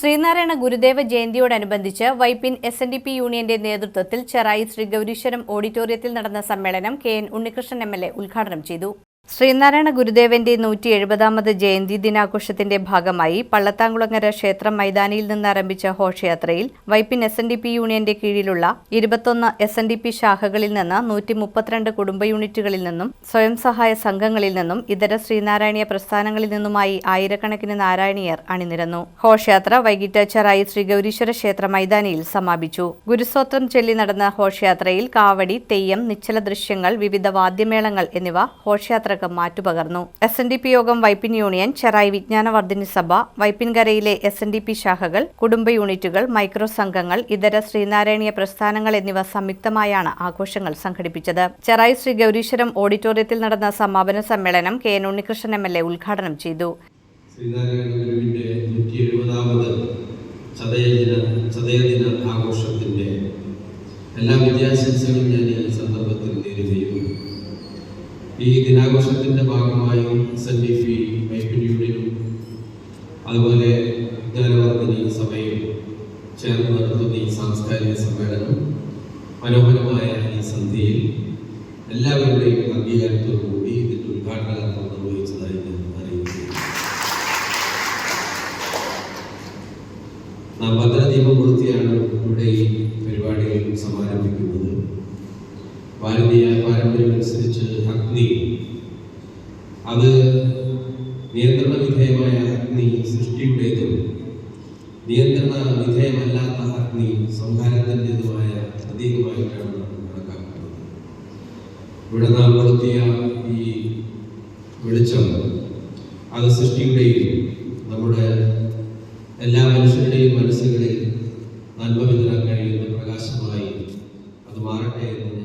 Sreenarayana Gurudeva ജയന്തിയോടനുബന്ധിച്ച് Vypin S N D P യൂണിയന്റെ നേതൃത്വത്തിൽ ചെറായി ശ്രീ ഗൗരീശ്വരം ഓഡിറ്റോറിയത്തിൽ നടന്ന സമ്മേളനം K N Unnikrishnan M L A ഉദ്ഘാടനം ചെയ്തു. ശ്രീനാരായണ ഗുരുദേവന്റെ നൂറ്റി എഴുപതാമത് ജയന്തി ദിനാഘോഷത്തിന്റെ ഭാഗമായി പള്ളത്താങ്കുളങ്ങര ക്ഷേത്രം മൈതാനിയിൽ നിന്ന് ആരംഭിച്ച ഘോഷയാത്രയിൽ Vypin S N D P യൂണിയന്റെ കീഴിലുള്ള ഇരുപത്തൊന്ന് എസ് എൻ ഡി പി ശാഖകളിൽ നിന്ന് നൂറ്റി മുപ്പത്തിരണ്ട് കുടുംബ യൂണിറ്റുകളിൽ നിന്നും സ്വയം സഹായ സംഘങ്ങളിൽ നിന്നും ഇതര ശ്രീനാരായണീയ പ്രസ്ഥാനങ്ങളിൽ നിന്നുമായി ആയിരക്കണക്കിന് നാരായണീയർ അണിനിരന്നു. ഘോഷയാത്ര വൈകിട്ട് ചെറായി ശ്രീ ഗൗരീശ്വര ക്ഷേത്ര മൈതാനിയിൽ സമാപിച്ചു. ഗുരുസ്വത്രം ചൊല്ലി നടന്ന ഘോഷയാത്രയിൽ കാവടി തെയ്യം നിശ്ചല ദൃശ്യങ്ങൾ വിവിധ വാദ്യമേളങ്ങൾ എന്നിവ ഘോഷയാത്രക്ക് മാറ്റുപകർന്നു. S N D P Yogam Vypin union Cherai Vijnanavardhini Sabha വൈപ്പിൻകരയിലെ S N D P ശാഖകൾ കുടുംബ യൂണിറ്റുകൾ മൈക്രോ സംഘങ്ങൾ ഇതര ശ്രീനാരായണീയ പ്രസ്ഥാനങ്ങൾ എന്നിവ സംയുക്തമായാണ് ആഘോഷങ്ങൾ സംഘടിപ്പിച്ചത്. ചെറായി ശ്രീ ഗൗരീശ്വരം ഓഡിറ്റോറിയത്തിൽ നടന്ന സമാപന സമ്മേളനം K N Unnikrishnan M L A ഉദ്ഘാടനം ചെയ്തു. എല്ലാ വിദ്യാശംസകളും ഈ ദിനാഘോഷത്തിന്റെ ഭാഗമായി വൈപ്പിൻ യൂണിയനും അതുപോലെ ജ്ഞാനവർദ്ധന സഭയും ചേർന്ന് നടത്തുന്ന ഈ സാംസ്കാരിക സമ്മേളനം മനോഹരമായ ഈ സന്ധ്യയിൽ എല്ലാവരുടെയും അംഗീകാരത്തോടു കൂടി ഇതിന്റെ ഉദ്ഘാടനം നിർവഹിച്ചതായി ഞാൻ അറിയിക്കുന്നു. നാം ഭദ്രദീപം ഇവിടെ ഈ പരിപാടികൾ സമാരംഭിക്കുന്നത്. ഭാരതീയ പാരമ്പര്യമനുസരിച്ച് അഗ്നി അത് നിയന്ത്രണ വിധേയമായ അഗ്നി സൃഷ്ടിയുടേതും നിയന്ത്രണ വിധേയമല്ലാത്ത അഗ്നി സംഹാരത്തിന്റെതുമായ പ്രതീകമായിട്ടാണ് കണക്കാക്കുന്നത്. ഇവിടെ നാം കൊളുത്തിയ ഈ വെളിച്ചം അത് സൃഷ്ടിയുടെയും നമ്മുടെ എല്ലാ മനുഷ്യരുടെയും മനസ്സുകളിൽ നന്മ വിതരാൻ കഴിയുന്ന പ്രകാശമായി അത് മാറട്ടെ എന്ന്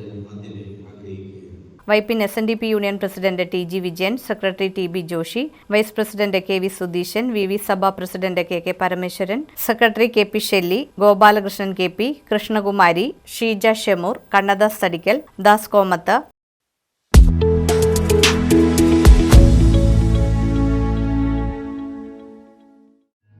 Vypin S N D P union president T G Vijayan secretary T B Joshy vice president K V Sudheesan V V Sabha president K K Parameswaran secretary K P Shelly Gopalakrishnan K P Krishnakumari Sheeja Shemoor Kannadas Thadikkal Das Komath